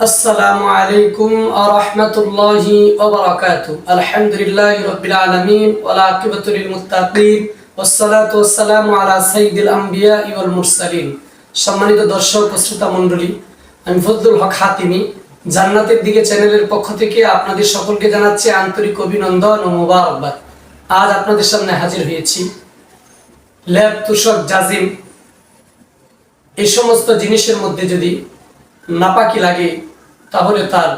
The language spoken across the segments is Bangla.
আসসালামু আলাইকুম সম্মানিত দর্শক ও শ্রোতা আমি ফজলুল হক হাতিমি, জান্নাতের দিকে চ্যানেলের পক্ষ থেকে আপনাদের সকলকে জানাচ্ছি আন্তরিক অভিনন্দন ও মোবারকবাদ। আজ আপনাদের সামনে হাজির হয়েছি ল্যাব তুষক জাজিম। এই সমস্ত জিনিসের মধ্যে যদি নাপাকি লাগে তাহলে তার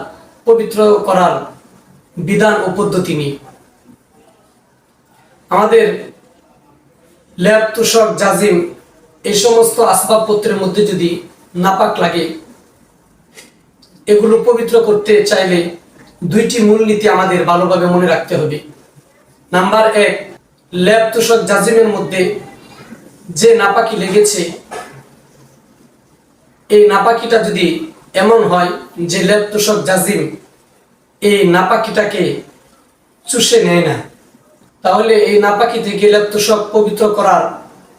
পবিত্র করার বিধান ও পদ্ধতি নেই আমাদের ল্যাব তুষক জাজিম এই সমস্ত আসবাবপত্রের মধ্যে যদি নাপাক লাগে, এগুলো পবিত্র করতে চাইলে দুইটি মূলনীতি আমাদের ভালোভাবে মনে রাখতে হবে। নাম্বার এক, ল্যাব তুষক জাজিমের মধ্যে যে নাপাকি লেগেছে, এই নাপাকিটা যদি এমন হয় যে লেপ তোষক জাজিম এই নাপাকিটাকে চুষে নেয় না। তাহলে এই নাপাকি থেকে লেপ তোষক পবিত্র করার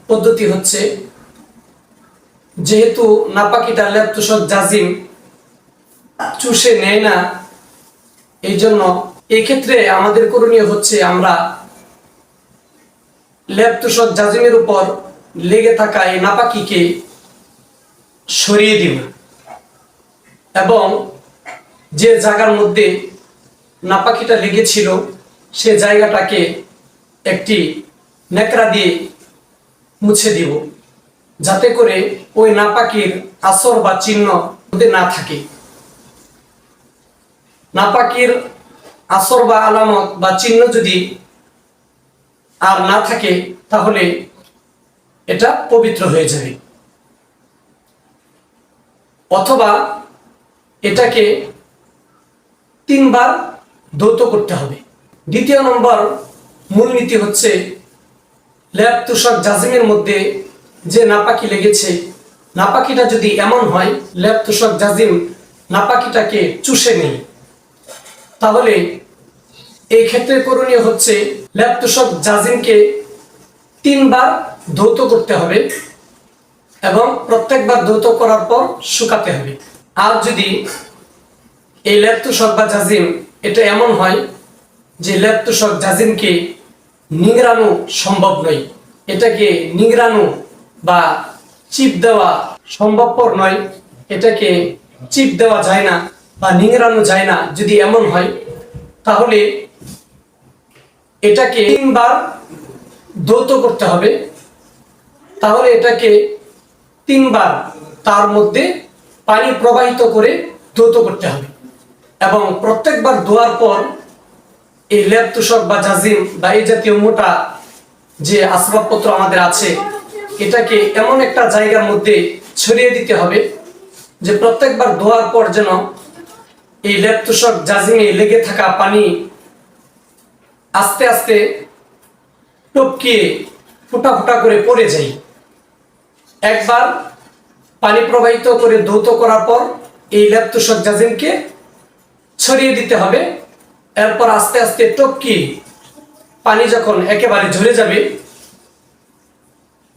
পদ্ধতি হচ্ছে, যেহেতু নাপাকিটা লেপ তোষক জাজিম চুষে নেয় না এই জন্য এক্ষেত্রে আমাদের করণীয় হচ্ছে আমরা লেপ তোষক জাজিমের উপর লেগে থাকা এই নাপাকিকে সরিয়ে দিব এবং যে জায়গার মধ্যে নাপাকিটা লেগেছিল, সে জায়গাটাকে একটি নেকড়া দিয়ে মুছে দিব, যাতে করে ওই নাপাকির আসর বা চিহ্ন না থাকে। নাপাকির আসর বা আলামত বা চিহ্ন যদি আর না থাকে, তাহলে এটা পবিত্র হয়ে যাবে। অথবা এটাকে তিনবার ধৌত করতে হবে। দ্বিতীয় নম্বর মূলনীতি হচ্ছে ল্যাব তুষক জাজিমের মধ্যে যে নাপাকি লেগেছে, নাপাকিটা যদি এমন হয়, ল্যাব তুষক জাজিম নাপাকিটাকে চুষে নেই তাহলে এই ক্ষেত্রে করণীয় হচ্ছে ল্যাব তুষক জাজিমকে তিনবার ধৌত করতে হবে এবং প্রত্যেকবার ধৌত করার পর শুকাতে হবে। আর যদি এই লেপ্তুষক বা জাজিম এটা এমন হয় যে লেপ্তুষক জাজিমকে নিংড়ানো সম্ভব নয়। এটাকে নিংড়ানো বা চিপ দেওয়া সম্ভবপর নয়। এটাকে চিপ দেওয়া যায় না বা নিংড়ানো যায় না যদি এমন হয়, তাহলে এটাকে তিনবার ধৌত করতে হবে। তাহলে এটাকে তিনবার তার মধ্যে পানি প্রবাহিত করে ধৌত করতে হবে। এবং প্রত্যেকবার ধোয়ার পর এই লেপ তুষক বা জাজিম বা এই জাতীয় মোটা যে আসবাবপত্র আমাদের আছে, এটাকে এমন একটা জায়গার মধ্যে ছড়িয়ে দিতে হবে যে প্রত্যেকবার ধোয়ার পর যেন এই লেপ তুষক জাজিমে লেগে থাকা পানি আস্তে আস্তে টপকিয়ে ফুটা ফুটা করে পড়ে যায়। একবার পানি প্রবাহিত করে ধৌত করার পর এই ল্যাপতুষক জাজিমকে ছড়িয়ে দিতে হবে। এরপর আস্তে আস্তে টপকি পানি যখন একেবারে ঝরে যাবে,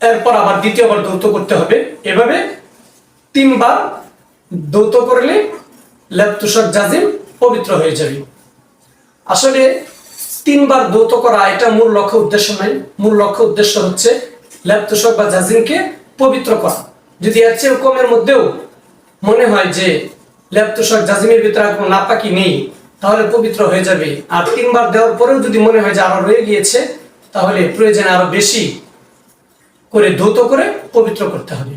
এরপর আবার দ্বিতীয়বার ধৌত করতে হবে। এভাবে তিনবার ধৌত করলে ল্যাপতুষক জাজিম পবিত্র হয়ে যাবে। আসলে তিনবার ধৌত করা এটা মূল লক্ষ্য উদ্দেশ্য নয়। মূল লক্ষ্য উদ্দেশ্য হচ্ছে ল্যাপতুষক বা জাজিমকে পবিত্র করা। যদি এর চেয়েও কমের মধ্যেও মনে হয় যে ল্যাপতুষক জাজিমের ভিতরে কোনো নাপাকি নেই, তাহলে পবিত্র হয়ে যাবে। আর তিনবার দেওয়ার পরেও যদি মনে হয় যে আরও রয়ে গিয়েছে, তাহলে প্রয়োজনে আরও বেশি করে ধৌত করে পবিত্র করতে হবে।